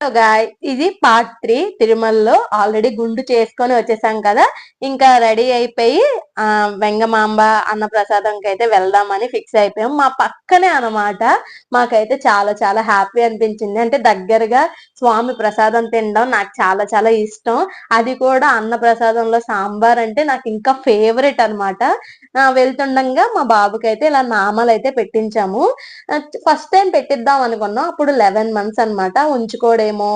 Guy ఇది part three తిరుమలలో already గుండు చేసుకొని వచ్చేసాం కదా. ఇంకా రెడీ అయిపోయి ఆ వెంగమాంబ అన్న ప్రసాదంకి అయితే వెళ్దామని ఫిక్స్ అయిపోయాం. మా పక్కనే అన్నమాట మాకైతే చాలా చాలా హ్యాపీ అనిపించింది. అంటే దగ్గరగా స్వామి ప్రసాదం తినడం నాకు చాలా చాలా ఇష్టం. అది కూడా అన్న ప్రసాదంలో సాంబార్ అంటే నాకు ఇంకా ఫేవరెట్ అనమాట వెళ్తుండగా మా బాబుకి అయితే ఇలా నామాలు అయితే పెట్టించాము. ఫస్ట్ టైం పెట్టిద్దాం అనుకున్నాం. అప్పుడు లెవెన్ మంత్స్ అనమాట ఉంచుకోడేమో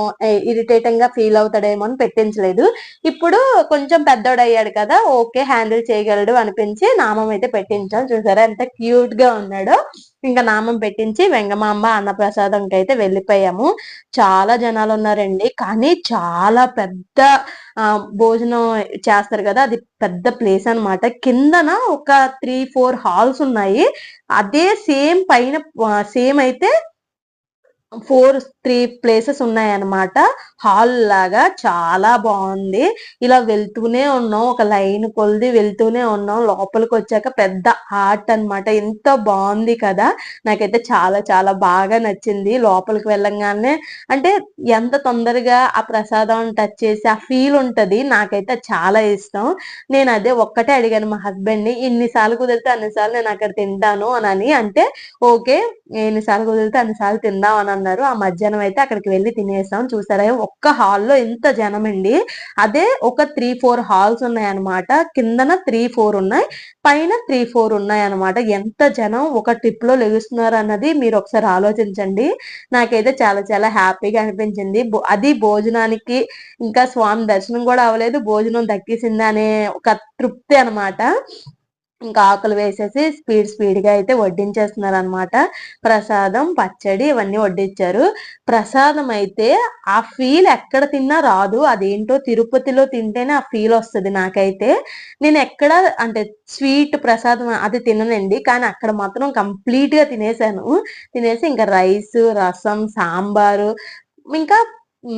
ఇరిటేటింగ్గా ఫీల్ అవుతాడేమో అని పెట్టించలేదు. ఇప్పుడు కొంచెం పెద్దోడయ్యాడు కదా ఓకే హ్యాండిల్ చేయగలడు అనిపించి నామం అయితే పెట్టించాం చూసారా ఎంత క్యూట్గా ఉన్నాడో. ఇంకా నామం పెట్టించి వెంగమాంబ అన్నప్రసాదంకి అయితే వెళ్ళిపోయాము. చాలా జనాలు ఉన్నారండి. కానీ చాలా పెద్ద భోజనం చేస్తారు కదా. అది పెద్ద ప్లేస్ అనమాట కిందన ఒక త్రీ ఫోర్ హాల్స్ ఉన్నాయి. అదే సేమ్ పైన సేమ్ అయితే ఫోర్ త్రీ ప్లేసెస్ ఉన్నాయన్నమాట. హాల్ లాగా చాలా బాగుంది. ఇలా వెళ్తూనే ఉన్నాం. ఒక లైన్ కొలిది వెళ్తూనే ఉన్నాం. లోపలికి వచ్చాక పెద్ద ఆర్ట్ అనమాట ఎంత బాగుంది కదా. నాకైతే చాలా చాలా బాగా నచ్చింది. లోపలికి వెళ్ళంగానే అంటే ఎంత తొందరగా ఆ ప్రసాదం టచ్ చేసి ఆ ఫీల్ ఉంటది నాకైతే చాలా ఇష్టం. నేను అదే ఒక్కటే అడిగాను మా హస్బెండ్ని ఇన్నిసార్లు కుదిరితే అన్నిసార్లు నేను అక్కడ తింటాను అని. అంటే ఓకే ఎన్నిసార్లు కుదిరితే అన్నిసార్లు తిందాం అని అన్నారు. ఆ మధ్యాహ్నం అయితే అక్కడికి వెళ్ళి తినేసాం. చూసారా? ఒక్క హాల్లో ఎంత జనం అండి. అదే ఒక త్రీ ఫోర్ హాల్స్ ఉన్నాయి అనమాట కిందన త్రీ ఫోర్ ఉన్నాయి. పైన త్రీ ఫోర్ ఉన్నాయి అనమాట ఎంత జనం ఒక ట్రిప్లో లెగుస్తున్నారు అన్నది మీరు ఒకసారి ఆలోచించండి. నాకైతే చాలా చాలా హ్యాపీగా అనిపించింది. అది భోజనానికి ఇంకా స్వామి దర్శనం కూడా అవ్వలేదు. భోజనం దక్కిసిందనే అనే ఒక తృప్తి అనమాట ఇంకా ఆకులు వేసేసి స్పీడ్ స్పీడ్గా అయితే వడ్డించేస్తున్నారు అనమాట ప్రసాదం పచ్చడి ఇవన్నీ వడ్డించారు ప్రసాదం అయితే ఆ ఫీల్ ఎక్కడ తిన్నా రాదు. అదేంటో తిరుపతిలో తింటేనే ఆ ఫీల్ వస్తుంది నాకైతే. నేను ఎక్కడ అంటే స్వీట్ ప్రసాదం అది తిననండి. కానీ అక్కడ మాత్రం కంప్లీట్గా తినేసాను. తినేసి ఇంకా రైస్ రసం సాంబారు ఇంకా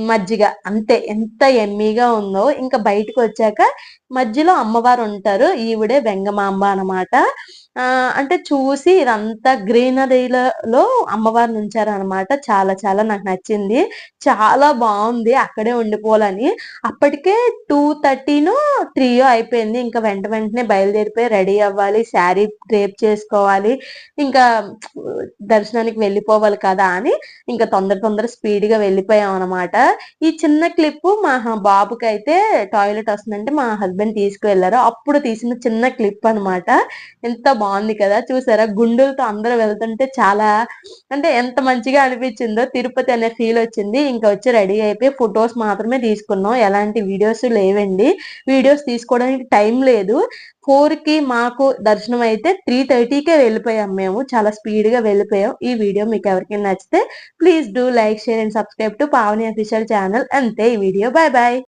మజ్జిగ అంతే. ఎంత ఎమ్మీగా ఉందో ఇంకా బయటకు వచ్చాక మధ్యలో అమ్మవారు ఉంటారు ఈవిడే వెంగమాంబ అనమాట అంటే చూసి ఇదంతా గ్రీనరీలలో అమ్మవారిని ఉంచారనమాట చాలా చాలా నాకు నచ్చింది. చాలా బాగుంది అక్కడే ఉండిపోవాలని. అప్పటికే టూ థర్టీను త్రీయో అయిపోయింది. ఇంకా వెంట వెంటనే బయలుదేరిపోయి రెడీ అవ్వాలి. శారీ డ్రేప్ చేసుకోవాలి. ఇంకా దర్శనానికి వెళ్ళిపోవాలి కదా అని ఇంకా తొందర తొందర స్పీడ్గా వెళ్ళిపోయాం అనమాట ఈ చిన్న క్లిప్ మా బాబుకి అయితే టాయిలెట్ వస్తుందంటే మా హస్బెండ్ తీసుకువెళ్ళారు అప్పుడు తీసిన చిన్న క్లిప్ అనమాట. ఎంత బాగుంది కదా చూసారా? గుండులతో అందరూ వెళ్తుంటే చాలా అంటే ఎంత మంచిగా అనిపించిందో తిరుపతి అనే ఫీల్ వచ్చింది. ఇంకా వచ్చి రెడీ అయిపోయి ఫొటోస్ మాత్రమే తీసుకున్నాం. ఎలాంటి వీడియోస్ లేవండి. వీడియోస్ తీసుకోవడానికి టైం లేదు. ఫోర్కి మాకు దర్శనం అయితే త్రీ థర్టీకే వెళ్ళిపోయాం మేము. చాలా స్పీడ్గా వెళ్ళిపోయాం. ఈ వీడియో మీకు ఎవరికైనా నచ్చితే please do like share and subscribe to Pavani official channel అంతే ఈ వీడియో బాయ్ బాయ్